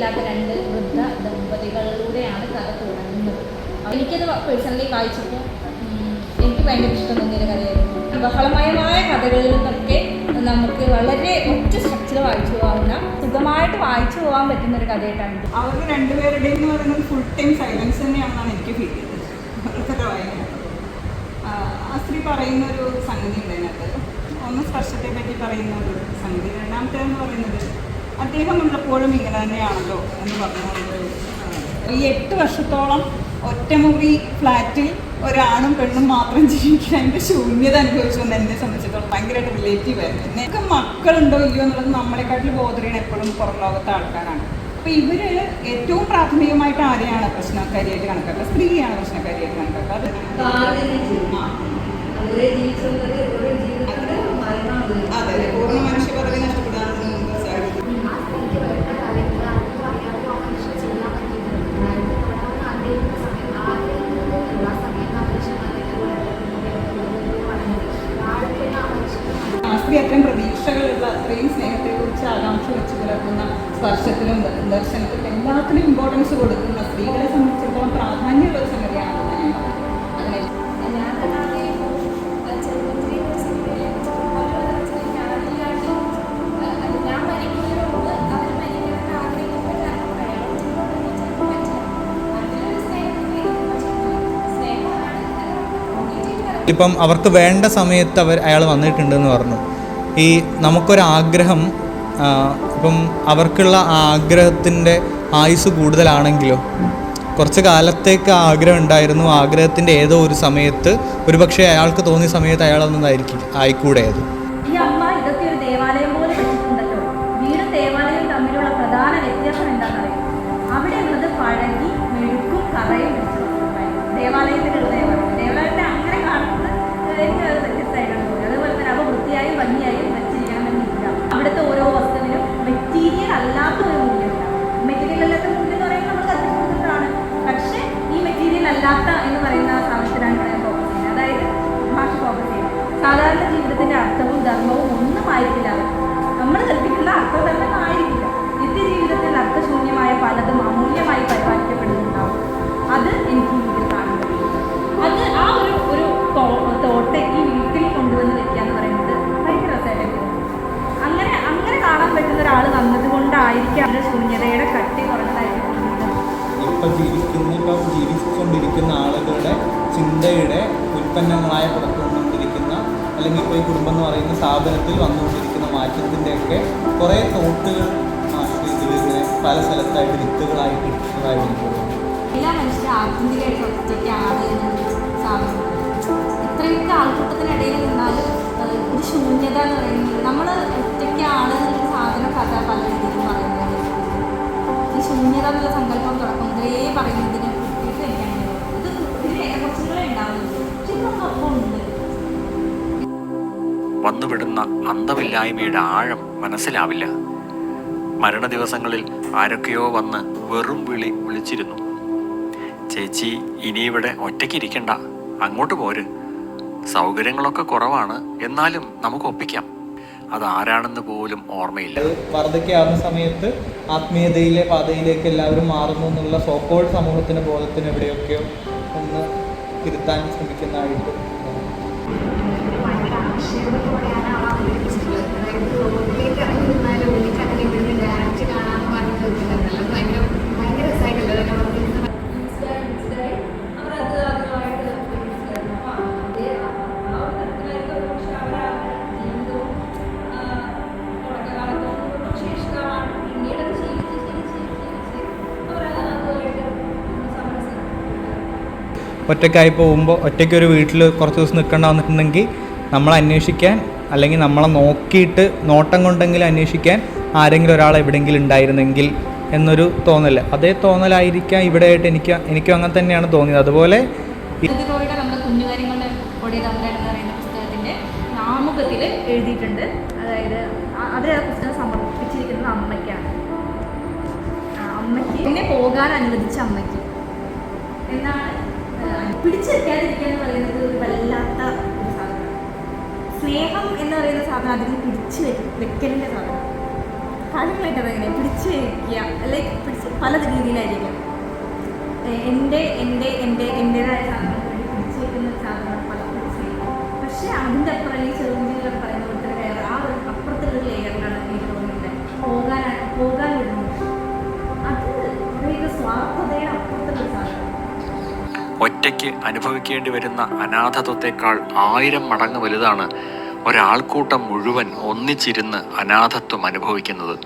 ഇല്ലാത്ത രണ്ട് വൃദ്ധ ദമ്പതികളിലൂടെയാണ് കഥ തുടങ്ങുന്നത്. എനിക്കത് പേഴ്സണലി വായിച്ചപ്പോൾ എനിക്ക് ഭയങ്കര ഇഷ്ടം തോന്നിയൊരു കഥയായിരുന്നു. ബഹളമയമായ കഥകളിൽ നിന്നൊക്കെ നമുക്ക് വളരെ ഒറ്റ സ്ട്രക്ചർ വായിച്ചു പോകാവുന്ന സുഖമായിട്ട് വായിച്ചു പോകാൻ പറ്റുന്ന ഒരു കഥയായിട്ടാണ് അവർക്ക് രണ്ടുപേരുടെയും എന്ന് പറയുന്നത് ഫുൾ ടൈം സൈലൻസ് തന്നെയാണെന്നാണ് എനിക്ക് ഫീൽ ചെയ്തത്. ആ സ്ത്രീ പറയുന്ന ഒരു സംഗതി ഉണ്ട് അതിനകത്ത്. ഒന്ന് സ്പർശത്തെ പറ്റി പറയുന്ന ഒരു സംഗതി. രണ്ടാമത്തെ എന്ന് പറയുന്നത് അദ്ദേഹം നമ്മളെപ്പോഴും ഇങ്ങനെ തന്നെയാണല്ലോ എന്ന് പറഞ്ഞുകൊണ്ട് ഈ എട്ട് വർഷത്തോളം ഒറ്റമുറി ഫ്ലാറ്റിൽ ഒരാണും പെണ്ണും മാത്രം ജീവിക്കുന്നതിന്റെ ശൂന്യത അനുഭവിച്ചു എന്ന് എന്നെ സംബന്ധിച്ചിടത്തോളം ഭയങ്കരമായിട്ട് റിലേറ്റീവ് ആയിരുന്നു. എനിക്ക് മക്കളുണ്ടോ ഇല്ലയോ എന്നുള്ളത് നമ്മളെക്കാട്ടിൽ ബോധറിയണ എപ്പോഴും പുറം ലോകത്തെ ആൾക്കാരാണ്. അപ്പോൾ ഇവർ ഏറ്റവും പ്രാഥമികമായിട്ട് ആരെയാണ് പ്രശ്നക്കാരിയായിട്ട് കണക്കാക്കുക? സ്ത്രീയാണ് പ്രശ്നക്കാരിയായിട്ട് കണക്കാക്കുക? അതെ പൂർണ മനുഷ്യ അത്രയും പ്രതീക്ഷകളുള്ള അത്രയും സ്നേഹത്തെക്കുറിച്ച് ആകാംക്ഷ വെച്ച് പുലർത്തുന്ന സ്പർശത്തിലും ദർശനത്തിലും എല്ലാത്തിനും ഇമ്പോർട്ടൻസ് കൊടുക്കുന്ന സ്ത്രീകളെ സംബന്ധിച്ചിടത്തോളം പ്രാധാന്യമുള്ള അങ്ങനെ ഇപ്പം അവർക്ക് വേണ്ട സമയത്ത് അവർ അയാൾ വന്നിട്ടുണ്ടെന്ന് പറഞ്ഞു. ഈ നമുക്കൊരാഗ്രഹം ഇപ്പം അവർക്കുള്ള ആ ആഗ്രഹത്തിന്റെ ആയുസ് കൂടുതലാണെങ്കിലോ കുറച്ച് കാലത്തേക്ക് ആഗ്രഹം ഉണ്ടായിരുന്നു. ആഗ്രഹത്തിന്റെ ഏതോ ഒരു സമയത്ത് ഒരുപക്ഷെ അയാൾക്ക് തോന്നിയ സമയത്ത് അയാളൊന്നതായിരിക്കും ആയിക്കൂടെ അത്. സാധാരണ ജീവിതത്തിന്റെ അർത്ഥവും ധർമ്മവും ഒന്നും ആയിരിക്കില്ല. നമ്മൾ കൽപ്പിക്കുന്ന അർത്ഥധർമ്മം ആയിരിക്കില്ല ഈ കുടുംബം എന്ന് പറയുന്ന സ്ഥാപനത്തിൽ വന്നുകൊണ്ടിരിക്കുന്ന മാറ്റത്തിന്റെയൊക്കെ കുറേ തോട്ടുകൾ ഇതിലിങ്ങനെ പല സ്ഥലത്തായിട്ട് വിത്തുകളായിട്ട് ഇട്ടതായിട്ട് എനിക്ക് തോന്നുന്നു ആൾക്കൂട്ടത്തിനിടയിൽ നിന്നാൽ ഒരു ശൂന്യത എന്ന് പറയുന്നത് നമ്മൾ ഒറ്റയ്ക്കാണ് സാധനം കഥ പല രീതിയിൽ പറയുന്നത്. ഈ ശൂന്യത എന്നുള്ള സങ്കല്പം തുടക്കം പറയുന്നതിന്. ഇത് ഇതിന് കുറച്ചുകൂടെ ഉണ്ടാവുന്നുള്ളൂ പക്ഷെ ഒപ്പം ഉണ്ട്. വന്നുവിടുന്ന അന്തമില്ലായ്മയുടെ ആഴം മനസ്സിലാവില്ല. മരണ ദിവസങ്ങളിൽ ആരൊക്കെയോ വന്ന് വെറും വിളി വിളിച്ചിരുന്നു. ചേച്ചി ഇനി ഇവിടെ ഒറ്റയ്ക്കിരിക്കണ്ട അങ്ങോട്ട് പോര്. സൗകര്യങ്ങളൊക്കെ കുറവാണ്. എന്നാലും നമുക്ക് ഒപ്പിക്കാം. അതാരാണെന്ന് പോലും ഓർമ്മയില്ല. അത് വാർദ്ധക്യമാകുന്ന സമയത്ത് ആത്മീയതയിലെ പാതയിലേക്ക് എല്ലാവരും മാറുന്നു എന്നുള്ള സോക്കോൾ സമൂഹത്തിന് ബോധത്തിന് എവിടെയൊക്കെയോ ഒന്ന് തിരുത്താൻ ശ്രമിക്കുന്നതായിട്ട് ഒറ്റയ്ക്കായി പോകുമ്പോൾ ഒറ്റയ്ക്ക് ഒരു വീട്ടിൽ കുറച്ച് ദിവസം നിൽക്കേണ്ട വന്നിട്ടുണ്ടെങ്കിൽ നമ്മൾ അന്വേഷിക്കാൻ അല്ലെങ്കിൽ നമ്മളെ നോക്കിയിട്ട് നോട്ടം കൊണ്ടെങ്കിലും അന്വേഷിക്കാൻ ആരെങ്കിലും ഒരാൾ എവിടെയെങ്കിലും ഉണ്ടായിരുന്നെങ്കിൽ എന്നൊരു തോന്നൽ അതേ തോന്നലായിരിക്കാം ഇവിടെയായിട്ട് എനിക്ക് എനിക്കും അങ്ങനെ തന്നെയാണ് തോന്നിയത്. അതുപോലെ ആമുഖത്തിൽ എഴുതിയിട്ടുണ്ട്. അതായത് അമ്മയ്ക്ക് അനുവദിച്ച അമ്മയ്ക്ക്. എന്നാണ് പറയുന്നത് സ്നേഹം എന്ന് പറയുന്ന സാധനം അതിന് പിടിച്ചു വെക്കലിന്റെ സാധനം. കാര്യങ്ങളായിട്ട് അതെങ്ങനെ പിടിച്ച് വയ്ക്കുക ലൈക്ക് പിടിച്ച് പല രീതിയിലായിരിക്കും. എന്റെ എന്റെ എന്റെ എന്റെതായ സാധനം പിടിച്ചു വെക്കുന്ന സാധനം പല പിടിച്ചു പക്ഷേ അതിന്റെ അപ്പുറം ഈ ചെറുതിലൊക്കെ പറയുന്ന തന്നെ വേറെ ആ ഒരു അപ്പുറത്തുള്ള ലെയറിലാണ് എനിക്ക് തോന്നുന്നത്. പോകാനാണ് പോകാൻ വിടുന്നത് അത് ഒരു സ്വാർത്ഥതയുടെ അപ്പുറത്തുള്ള സാധനം. ഒറ്റയ്ക്ക് അനുഭവിക്കേണ്ടി വരുന്ന അനാഥത്വത്തെക്കാൾ ആയിരം മടങ്ങ് വലുതാണ് ഒരാൾക്കൂട്ടം മുഴുവൻ ഒന്നിച്ചിരുന്ന് അനാഥത്വം അനുഭവിക്കുന്നത്.